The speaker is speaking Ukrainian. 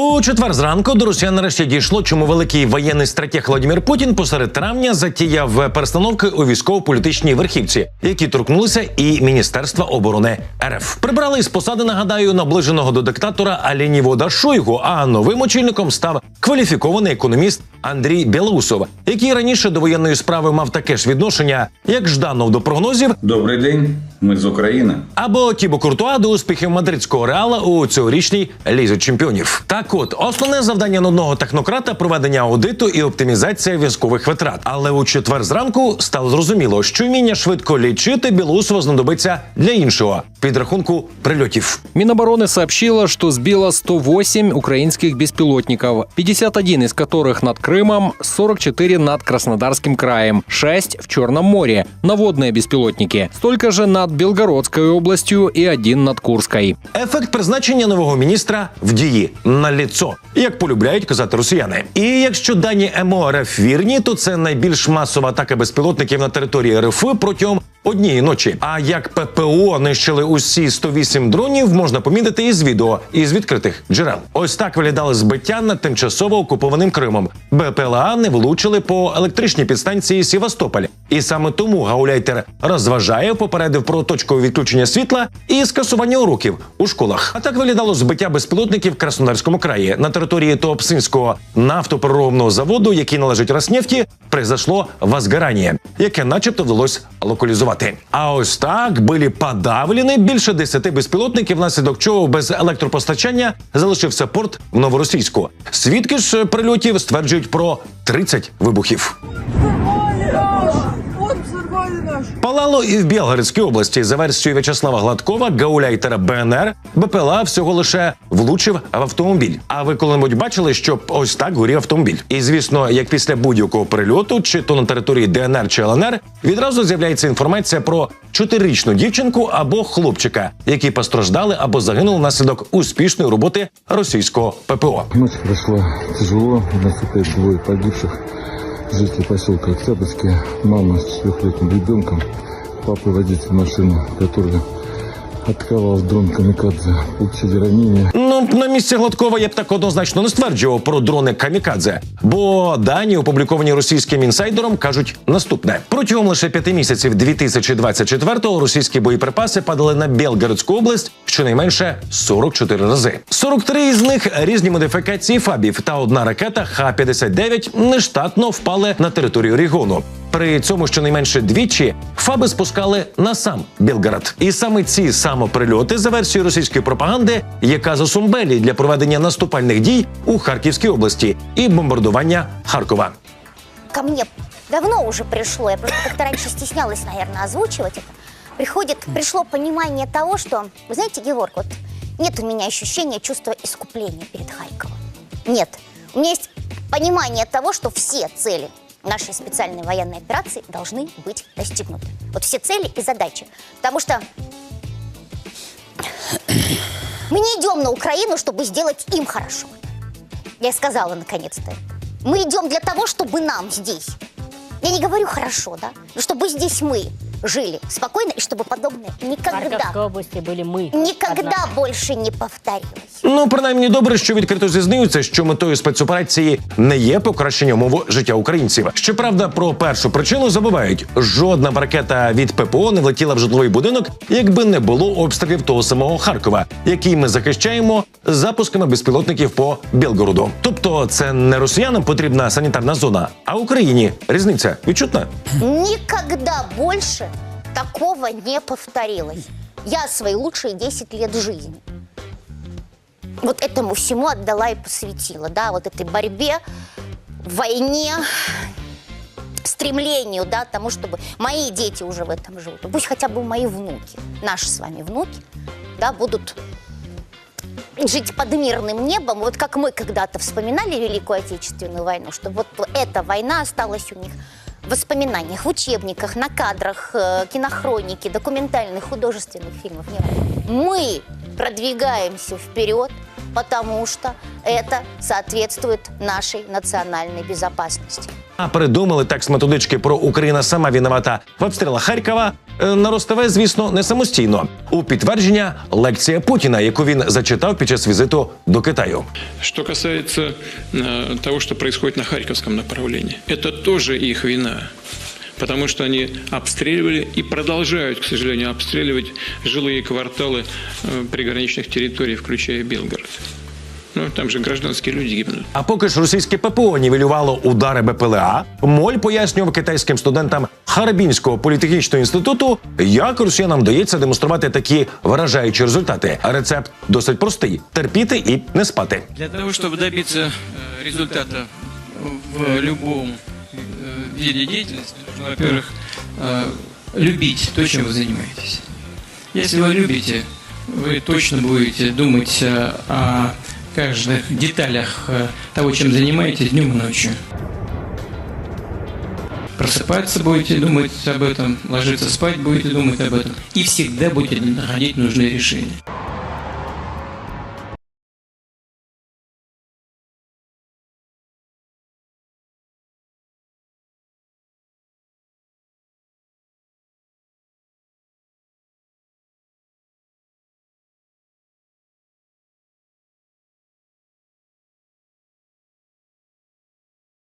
У четвер зранку до росіян нарешті дійшло, чому великий воєнний стратег Владимир Путін посеред травня затіяв перестановки у військово-політичній верхівці, які торкнулися і Міністерства оборони РФ. Прибрали з посади, нагадаю, наближеного до диктатора Алінівода Шойгу. А новим очільником став кваліфікований економіст Андрій Білоусов, який раніше до воєнної справи мав таке ж відношення, як Жданов до прогнозів, Добрий день, ми з України. або Тібо Куртуа до успіхів мадридського реала у цьогорічній лізі чемпіонів. Так, от основне завдання нудного технократа проведення аудиту і оптимізація військових витрат. Але у четвер зранку стало зрозуміло, що вміння швидко лічити Білоусова знадобиться для іншого підрахунку прильотів. Минобороны сообщила, что сбила 108 украинских беспилотников, 51 из которых над Крымом, 44 над Краснодарским краем, 6 в Черном море, наводные беспилотники, столько же над Белгородской областью и один над Курской. Ефект призначення нового міністра в дії на ліцо, як полюбляють казати росіяни. І якщо дані МО РФ вірні, то це найбільш масова атака безпілотників на території РФ протягом однієї ночі. А як ППО нищили усі 108 дронів, можна помітити із відео із відкритих джерел. Ось так виглядали збиття над тимчасово окупованим Кримом. БПЛА не влучили по електричній підстанції Сівастополь. І саме тому гауляйтер розважає, попередив про точкове відключення світла і скасування уроків у школах. А так виглядало збиття безпілотників в Краснодарському краї на території Туапсинського нафтопереробного заводу, який належить Роснефті, произошло возгорання, яке, начебто, вдалося локалізувати. А ось так були подавлені більше 10 безпілотників, внаслідок чого без електропостачання залишився порт в Новоросійську. Свідки ж прильотів стверджують про 30 вибухів. Наш! Палало і в Білгородській області за версією В'ячеслава Гладкова, гауляйтера БНР, БПЛА всього лише влучив в автомобіль. А ви коли-небудь бачили, щоб ось так горів автомобіль? І звісно, як після будь-якого прильоту, чи то на території ДНР чи ЛНР, відразу з'являється інформація про чотирирічну дівчинку або хлопчика, які постраждали або загинули внаслідок успішної роботи російського ППО. Ночь прошла тяжело. У нас опять двое погибших. Жители поселка Октябрьские. Мама с четырехлетним ребенком. Папа водитель машины, который атаковал дрон Камикадзе. Получили ранения. Ну, на місці Гладкова я б так однозначно не стверджував про дрони Камікадзе, бо дані, опубліковані російським інсайдером, кажуть наступне: протягом лише п'яти місяців 2024-го російські боєприпаси падали на Білгородську область щонайменше 44 рази. 43 із них різні модифікації фабів, та одна ракета Х-59 нештатно впали на територію регіону. При цьому щонайменше двічі фаби спускали на сам Білгород. І саме ці самоприльоти за версією російської пропаганди є казусом Белі для проведення наступальних дій у Харківській області і бомбардування Харкова. ко мне давно уже пришло, я просто как-то раньше стеснялась, это. Приходит, пришло понимание того, что, вы знаете, Георг, вот нет у меня ощущения, чувства искупления перед Харьковом. Нет. У меня есть понимание того, что все цели нашей специальной военной операции должны быть достигнуты. Вот все цели и задачи. Потому что мы не идем на Украину, чтобы сделать им хорошо. Я сказала наконец-то. Мы идем для того, чтобы нам здесь. Я не говорю хорошо, да? Но чтобы здесь мы жили спокойно и чтобы подобное В никогда, Харьковской области были мы. никогда Одна. больше не повторилось. Ну, принаймні добре, що відкрито зізнаються, що метою спецоперації не є покращення умов життя українців. Щоправда, про першу причину забувають: жодна б ракета від ППО не влетіла в житловий будинок, якби не було обстрілів того самого Харкова, який ми захищаємо запусками безпілотників по Білгороду. Тобто, це не росіянам потрібна санітарна зона, а Україні. Різниця відчутна. Никогда больше такого не повторилось. Я свои лучшие 10 лет жизни вот этому всему отдала и посвятила, да, вот этой борьбе, войне, стремлению, да, тому, чтобы мои дети уже в этом живут. Пусть хотя бы мои внуки, наши с вами внуки, да, будут жить под мирным небом, вот как мы когда-то вспоминали Великую Отечественную войну, чтобы вот эта война осталась у них воспоминаниях, в учебниках, на кадрах, э, кинохроники, документальных, художественных фильмов. Нет. Мы продвигаемся вперед, потому что это соответствует нашей национальной безопасности. А придумали текст методички про Україна сама виновата в обстрілах Харкова Е, На Ростове, звісно, не самостійно. У підтвердження лекція Путіна, яку він зачитав під час візиту до Китаю. Что касается э, того, что происходит на Харьковском направлении, это тоже их вина. Потому что они обстреливали и продолжают, к сожалению, обстреливать жилые кварталы э, приграничных территорий, включая Белгород. Ну, там же гражданские люди гибнут. А поки ж російське ППО нівелювало удари БПЛА, Моль пояснював китайським студентам Харбінського політехнічного інституту, як росіянам вдається демонструвати такі вражаючі результати. А рецепт досить простий: терпіти і не спати. Для того, чтобы добиться э, результата в любом э, виде деятельности, нужно, во-первых, э, любить то, чем вы занимаетесь. Если вы любите, вы точно будете думать э, о каждых деталях э, того, чем занимаетесь днем и ночью. Просыпаться будете думать об этом, ложиться спать будете думать об этом. И всегда будете находить нужные решения.